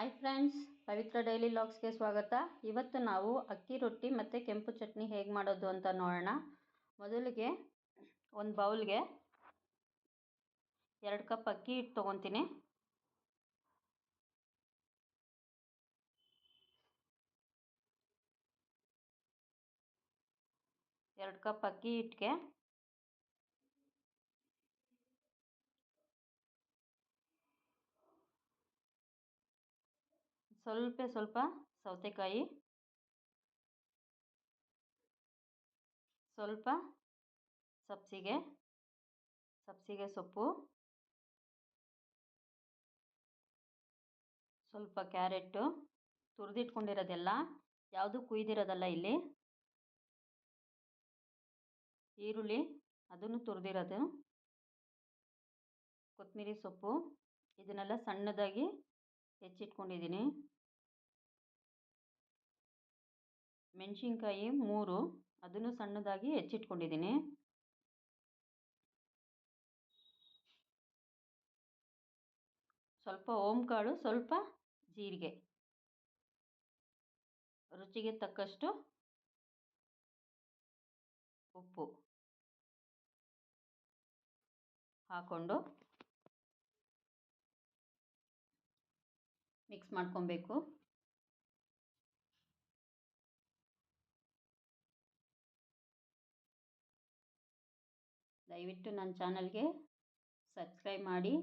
Hi friends, ಪವಿತ್ರ daily ಲಾಗ್ಸ್ಗೆ ಸ್ವಾಗತ. ಇವತ್ತು ನಾವು ಅಕ್ಕಿ ರೊಟ್ಟಿ ಮತ್ತು ಕೆಂಪು ಚಟ್ನಿ ಹೇಗೆ ಮಾಡೋದು ಅಂತ ನೋಡೋಣ. ಮೊದಲಿಗೆ ಒಂದು ಬೌಲ್ಗೆ ಎರಡು ಕಪ್ ಅಕ್ಕಿ ಹಿಟ್ಟು ತೊಗೊತೀನಿ. ಎರಡು ಕಪ್ ಅಕ್ಕಿ ಹಿಟ್ಟಿಗೆ ಸ್ವಲ್ಪ ಸ್ವಲ್ಪ ಸೌತೆಕಾಯಿ. ಸ್ವಲ್ಪ ಸಬ್ಸಿಗೆ. ಸಬ್ಸಿಗೆ ಸೊಪ್ಪು. ಸ್ವಲ್ಪ ಕ್ಯಾರೆಟು ತುರಿದಿಟ್ಕೊಂಡಿರೋದೆಲ್ಲ, ಯಾವುದು ಕುಯ್ದಿರೋದಲ್ಲ ಇಲ್ಲಿ. ಈರುಳ್ಳಿ, ಅದನ್ನು ತುರಿದಿರೋದು. ಕೊತ್ತಂಬ್ರಿ ಸೊಪ್ಪು. ಇದನ್ನೆಲ್ಲ ಸಣ್ಣದಾಗಿ ಹೆಚ್ಚಿಟ್ಕೊಂಡಿದ್ದೀನಿ ಮೆಣಸಿನ್ಕಾಯಿ ಮೂರು ಅದನ್ನು ಸಣ್ಣದಾಗಿ ಹೆಚ್ಚಿಟ್ಕೊಂಡಿದ್ದೀನಿ ಸ್ವಲ್ಪ ಓಂಕಾಳು ಸ್ವಲ್ಪ ಜೀರಿಗೆ. ರುಚಿಗೆ ತಕ್ಕಷ್ಟು ಉಪ್ಪು ಹಾಕ್ಕೊಂಡು ಮಿಕ್ಸ್ ಮಾಡ್ಕೊಬೇಕು. ದಯವಿಟ್ಟು ನನ್ನ ಚಾನಲ್ಗೆ ಸಬ್ಸ್ಕ್ರೈಬ್ ಮಾಡಿ,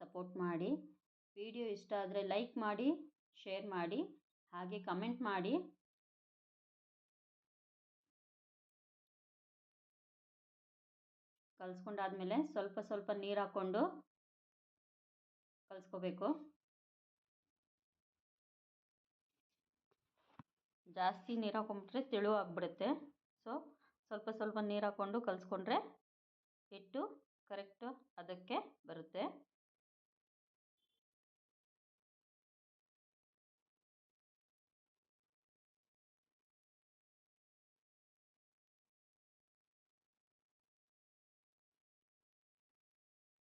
ಸಪೋರ್ಟ್ ಮಾಡಿ. ವಿಡಿಯೋ ಇಷ್ಟ ಆದರೆ ಲೈಕ್ ಮಾಡಿ, ಶೇರ್ ಮಾಡಿ, ಹಾಗೆ ಕಮೆಂಟ್ ಮಾಡಿ. ಕಲಿಸ್ಕೊಂಡಾದ್ಮೇಲೆ ಸ್ವಲ್ಪ ಸ್ವಲ್ಪ ನೀರು ಹಾಕ್ಕೊಂಡು ಕಲಿಸ್ಕೋಬೇಕು. ಜಾಸ್ತಿ ನೀರು ಹಾಕೊಂಡ್ಬಿಟ್ರೆ ತೆಳು ಆಗಿಬಿಡುತ್ತೆ. ಸೊ ಸ್ವಲ್ಪ ಸ್ವಲ್ಪ ನೀರು ಹಾಕ್ಕೊಂಡು ಕಲಿಸ್ಕೊಂಡ್ರೆ ಹಿಟ್ಟು ಕರೆಕ್ಟು ಅದಕ್ಕೆ ಬರುತ್ತೆ.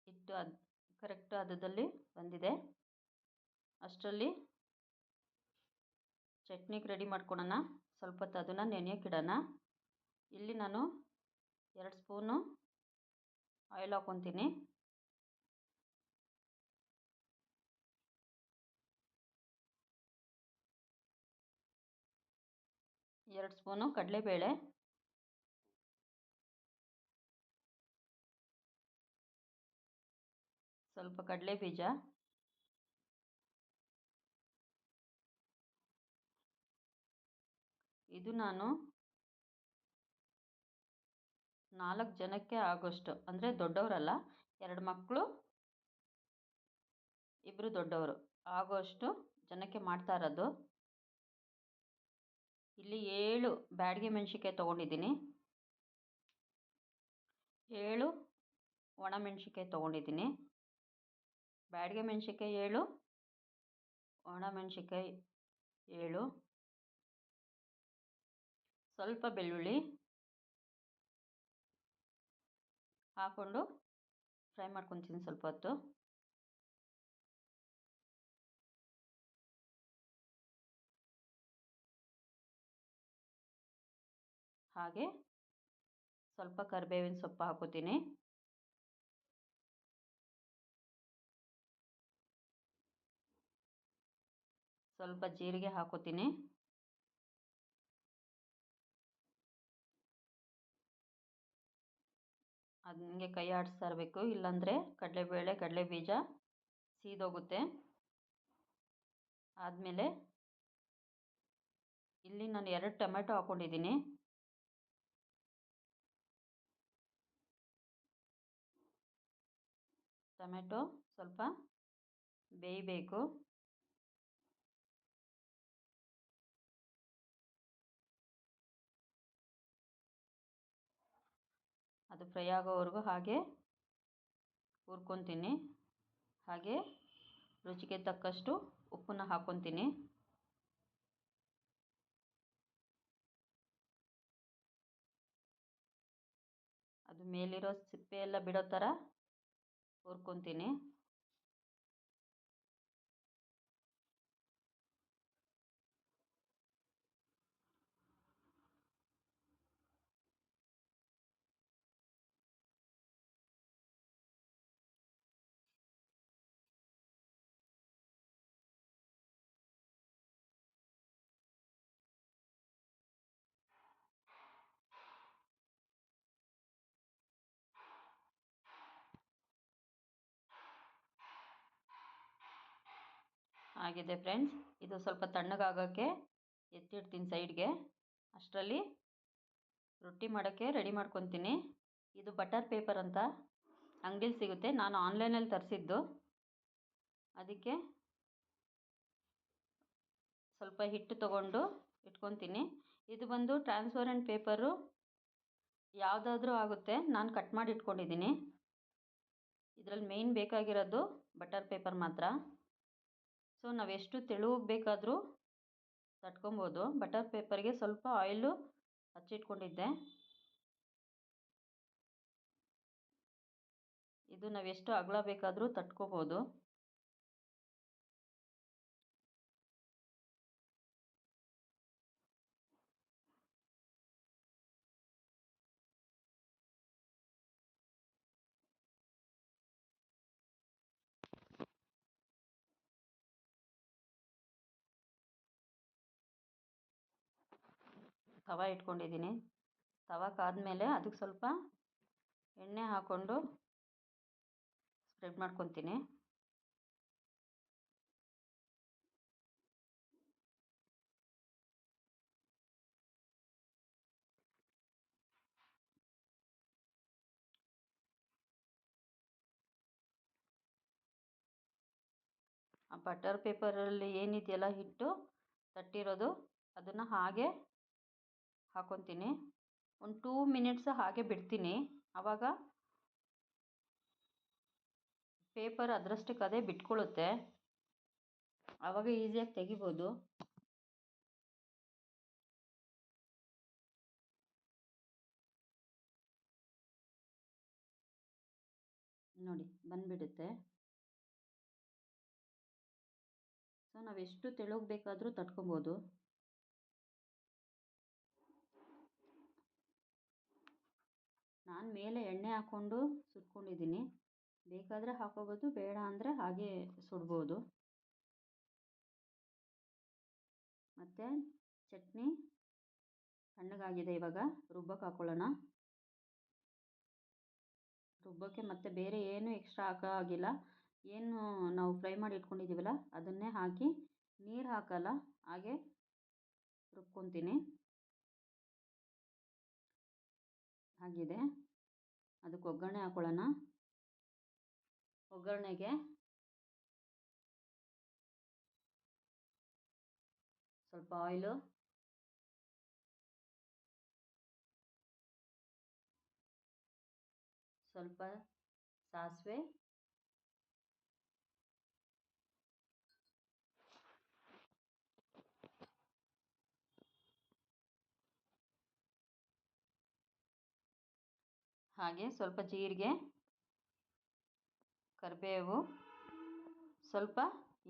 ಹಿಟ್ಟು ಅದು ಕರೆಕ್ಟು ಹದದಲ್ಲಿ ಬಂದಿದೆ. ಅಷ್ಟರಲ್ಲಿ ಚಟ್ನಿಗೆ ರೆಡಿ ಮಾಡ್ಕೊಳೋಣ ಸ್ವಲ್ಪ ಹೊತ್ತು ಅದನ್ನು ನೆನೆಯೋಕ್ಕಿಡೋಣ ಇಲ್ಲಿ ನಾನು ಎರಡು ಸ್ಪೂನು ಆಯಿಲ್ ಹಾಕ್ಕೊತೀನಿ. ಎರಡು ಸ್ಪೂನು ಕಡಲೆಬೇಳೆ. ಸ್ವಲ್ಪ ಕಡಲೆ ಬೀಜ. ಇದು ನಾನು ನಾಲ್ಕು ಜನಕ್ಕೆ ಆಗೋಷ್ಟು. ಅಂದರೆ ದೊಡ್ಡವರಲ್ಲ, ಎರಡು ಮಕ್ಕಳು ಇಬ್ಬರು ದೊಡ್ಡವರು. ಆಗೋಷ್ಟು ಜನಕ್ಕೆ ಮಾಡ್ತಾ ಇರೋದು. ಇಲ್ಲಿ ಏಳು ಬ್ಯಾಡಿಗೆ ಮೆಣ್ಸಿನ್ಕಾಯಿ ತೊಗೊಂಡಿದ್ದೀನಿ. ಏಳು ಒಣಮೆಣ್ಸಿನ್ಕಾಯಿ ತೊಗೊಂಡಿದ್ದೀನಿ. ಬ್ಯಾಡಿಗೆ ಮೆಣ್ಸಿನ್ಕಾಯಿ ಏಳು ಒಣಮೆಣ್ಸಿನ್ಕಾಯಿ ಏಳು. ಸ್ವಲ್ಪ ಬೆಳ್ಳುಳ್ಳಿ ಹಾಕ್ಕೊಂಡು ಫ್ರೈ ಮಾಡ್ಕೊತೀನಿ ಸ್ವಲ್ಪ ಹೊತ್ತು. ಹಾಗೆ ಸ್ವಲ್ಪ ಕರಿಬೇವಿನ ಸೊಪ್ಪು ಹಾಕೋತೀನಿ. ಸ್ವಲ್ಪ ಜೀರಿಗೆ ಹಾಕೋತೀನಿ. ಹಂಗೆ ಕೈ ಆಡಿಸ್ತಾ ಇರಬೇಕು. ಇಲ್ಲಾಂದರೆ ಕಡಲೆಬೇಳೆ ಕಡಲೆ ಬೀಜ ಸೀದೋಗುತ್ತೆ. ಆದಮೇಲೆ ಇಲ್ಲಿ ನಾನು ಎರಡು ಟೊಮೆಟೊ ಹಾಕ್ಕೊಂಡಿದ್ದೀನಿ ಟೊಮೆಟೊ ಸ್ವಲ್ಪ ಬೇಯಬೇಕು. ಅದು ಫ್ರೈ ಆಗೋವರೆಗೂ ಹಾಗೆ ಹುರ್ಕೊತೀನಿ. ಹಾಗೆ ರುಚಿಗೆ ತಕ್ಕಷ್ಟು ಉಪ್ಪನ್ನ ಹಾಕ್ಕೊತೀನಿ ಅದು ಮೇಲಿರೋ ಸಿಪ್ಪೆ ಎಲ್ಲ ಬಿಡೋ ಥರ ಹುರ್ಕೊತೀನಿ. ಆಗಿದೆ ಫ್ರೆಂಡ್ಸ್ ಇದು ಸ್ವಲ್ಪ ತಣ್ಣಗಾಗೋಕ್ಕೆ ಎತ್ತಿಡ್ತೀನಿ ಸೈಡ್ಗೆ ಅಷ್ಟರಲ್ಲಿ ರೊಟ್ಟಿ ಮಾಡೋಕ್ಕೆ ರೆಡಿ ಮಾಡ್ಕೊತೀನಿ. ಇದು ಬಟರ್ ಪೇಪರ್ ಅಂತ ಅಂಗಡೀಲಿ ಸಿಗುತ್ತೆ. ನಾನು ಆನ್ಲೈನಲ್ಲಿ ತರಿಸಿದ್ದು. ಅದಕ್ಕೆ ಸ್ವಲ್ಪ ಹಿಟ್ಟು ತಗೊಂಡು ಇಟ್ಕೊತೀನಿ. ಇದು ಬಂದು ಟ್ರಾನ್ಸ್ಪರೆಂಟ್ ಪೇಪರು ಯಾವುದಾದ್ರೂ ಆಗುತ್ತೆ. ನಾನು ಕಟ್ ಮಾಡಿ ಇಟ್ಕೊಂಡಿದ್ದೀನಿ. ಇದರಲ್ಲಿ ಮೇಯ್ನ್ ಬೇಕಾಗಿರೋದು ಬಟರ್ ಪೇಪರ್ ಮಾತ್ರ. ಸೊ ನಾವು ಎಷ್ಟು ತೆಳುವಾಗಿ ಬೇಕಾದರೂ ತಟ್ಕೊಬೋದು. ಬಟರ್ ಪೇಪರ್ಗೆ ಸ್ವಲ್ಪ ಆಯಿಲು ಹಚ್ಚಿಟ್ಕೊಂಡಿದ್ದೆ. ಇದು ನಾವು ಎಷ್ಟು ಅಗಲ ಬೇಕಾದರೂ ತಟ್ಕೋಬೋದು. ತವ ಇಟ್ಕೊಂಡಿದ್ದೀನಿ. ತವ ಕಾದ್ಮೇಲೆ ಅದಕ್ಕೆ ಸ್ವಲ್ಪ ಎಣ್ಣೆ ಹಾಕ್ಕೊಂಡು ಸ್ಪ್ರೆಡ್ ಮಾಡ್ಕೊತೀನಿ. ಆ ಬಟರ್ ಪೇಪರಲ್ಲಿ ಏನಿದೆಯಲ್ಲ ಹಿಟ್ಟು ತಟ್ಟಿರೋದು, ಅದನ್ನು ಹಾಗೆ ಹಾಕ್ಕೊತೀನಿ ಒಂದು ಟೂ ಮಿನಿಟ್ಸ್ ಹಾಗೆ ಬಿಡ್ತೀನಿ. ಆವಾಗ ಪೇಪರ್ ಅದರಷ್ಟಕ್ಕೆ ಅದೇ ಬಿಟ್ಕೊಳ್ಳುತ್ತೆ ಆವಾಗ ಈಸಿಯಾಗಿ ತೆಗಿಬೋದು. ನೋಡಿ, ಬಂದುಬಿಡುತ್ತೆ. ಸೊ ನಾವು ಎಷ್ಟು ತೆಳುಗೆ ಬೇಕಾದರೂ ತಟ್ಕೊಬೋದು. ನಾನು ಮೇಲೆ ಎಣ್ಣೆ ಹಾಕ್ಕೊಂಡು ಸುಟ್ಕೊಂಡಿದ್ದೀನಿ. ಬೇಕಾದರೆ ಹಾಕೋಬೋದು, ಬೇಡ ಅಂದರೆ ಹಾಗೆ ಸುಡ್ಬೋದು. ಮತ್ತು ಚಟ್ನಿ ತಣ್ಣಗಾಗಿದೆ ಇವಾಗ ರುಬ್ಬಕ್ಕೆ ಹಾಕ್ಕೊಳ್ಳೋಣ ರುಬ್ಬಕ್ಕೆ ಮತ್ತೆ ಬೇರೆ ಏನು ಎಕ್ಸ್ಟ್ರಾ ಹಾಕೋ ಆಗಿಲ್ಲ. ಏನು ನಾವು ಫ್ರೈ ಮಾಡಿ ಇಟ್ಕೊಂಡಿದ್ದೀವಲ್ಲ, ಅದನ್ನೇ ಹಾಕಿ ನೀರು ಹಾಕಲ್ಲ, ಹಾಗೆ ರುಬ್ಕೊತೀನಿ. ಆಗಿದೆ ಅದಕ್ಕೆ ಒಗ್ಗರಣೆ ಹಾಕ್ಕೊಳ್ಳೋಣ ಒಗ್ಗರಣೆಗೆ ಸ್ವಲ್ಪ ಆಯಿಲು. ಸ್ವಲ್ಪ ಸಾಸಿವೆ. ಹಾಗೆ ಸ್ವಲ್ಪ ಜೀರಿಗೆ, ಕರಿಬೇವು, ಸ್ವಲ್ಪ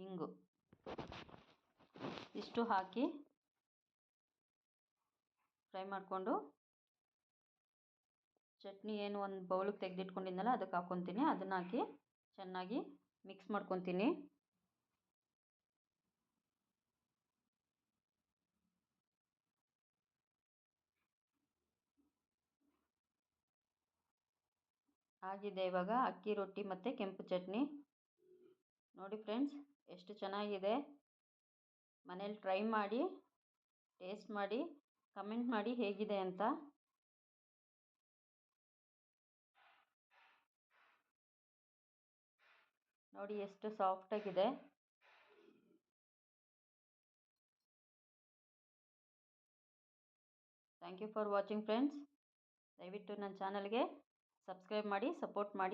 ಇಂಗು. ಇಷ್ಟು ಹಾಕಿ ಫ್ರೈ ಮಾಡಿಕೊಂಡು ಚಟ್ನಿ ಏನು ಒಂದು ಬೌಲಿಗೆ ತೆಗೆದಿಟ್ಕೊಂಡಿದ್ನಲ್ಲ ಅದಕ್ಕೆ ಹಾಕ್ಕೊತೀನಿ. ಅದನ್ನು ಹಾಕಿ ಚೆನ್ನಾಗಿ ಮಿಕ್ಸ್ ಮಾಡ್ಕೊತೀನಿ. ಆಗಿದೆ ಇವಾಗ. ಅಕ್ಕಿ, ರೊಟ್ಟಿ ಮತ್ತು ಕೆಂಪು ಚಟ್ನಿ. ನೋಡಿ ಫ್ರೆಂಡ್ಸ್, ಎಷ್ಟು ಚೆನ್ನಾಗಿದೆ. ಮನೇಲಿ ಟ್ರೈ ಮಾಡಿ, ಟೇಸ್ಟ್ ಮಾಡಿ, ಕಮೆಂಟ್ ಮಾಡಿ ಹೇಗಿದೆ ಅಂತ. ನೋಡಿ ಎಷ್ಟು ಸಾಫ್ಟಾಗಿದೆ thank you for watching friends. ದಯವಿಟ್ಟು ನನ್ನ ಚಾನಲ್ಗೆ ಸಬ್ಸ್ಕ್ರೈಬ್ ಮಾಡಿ ಸಪೋರ್ಟ್ ಮಾಡಿ.